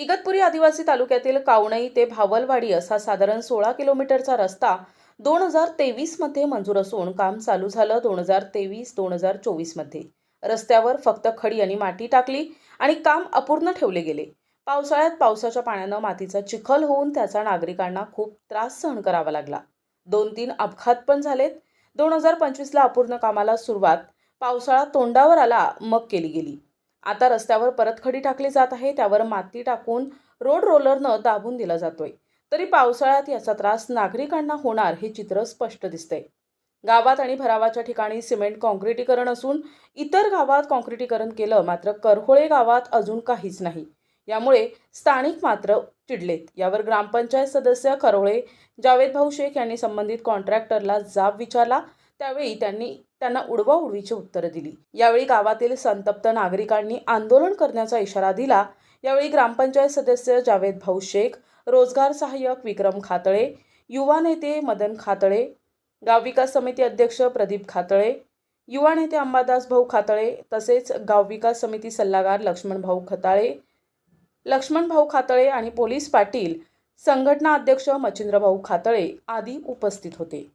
इगतपुरी आदिवासी तालुक्यातील कावणई ते भावलवाडी असा साधारण सोळा किलोमीटरचा रस्ता दोन हजार तेवीसमध्ये मंजूर असून काम चालू झालं दोन हजार तेवीस दोन हजार चोवीसमध्ये रस्त्यावर फक्त खडी आणि माती टाकली आणि काम अपूर्ण ठेवले गेले. पावसाळ्यात पावसाच्या पाण्यानं मातीचा चिखल होऊन त्याचा नागरिकांना खूप त्रास सहन करावा लागला. दोन तीन अपघात पण झालेत. दोन हजार पंचवीसला अपूर्ण कामाला सुरुवात. पावसाळा तोंडावर आला मग केली गेली. आता रस्त्यावर परतखडी टाकली जात आहे त्यावर माती टाकून रोड रोलरनं दाबून दिला जातोय. तरी पावसाळ्यात याचा त्रास नागरिकांना होणार हे चित्र स्पष्ट दिसतंय. गावात आणि भरावाच्या ठिकाणी सिमेंट कॉन्क्रिटीकरण असून इतर गावात कॉन्क्रिटीकरण केलं मात्र करहोळे गावात अजून काहीच नाही. यामुळे स्थानिक मात्र चिडलेत. यावर ग्रामपंचायत सदस्य करहोळे जावेद भाऊ शेख यांनी संबंधित कॉन्ट्रॅक्टरला जाब विचारला. त्यावेळी त्यांनी त्यांना उडवाउडवीची उत्तरं दिली. यावेळी गावातील संतप्त नागरिकांनी आंदोलन करण्याचा इशारा दिला. यावेळी ग्रामपंचायत सदस्य जावेद भाऊ शेख रोजगार सहाय्यक विक्रम खातळे युवा नेते मदन खातळे गाव विकास समिती अध्यक्ष प्रदीप खातळे युवा नेते अंबादास भाऊ खातळे तसेच गाव विकास समिती सल्लागार लक्ष्मण भाऊ खताळे लक्ष्मण भाऊ खातळे आणि पोलीस पाटील संघटना अध्यक्ष मच्छिंद्रभाऊ खातळे आदी उपस्थित होते.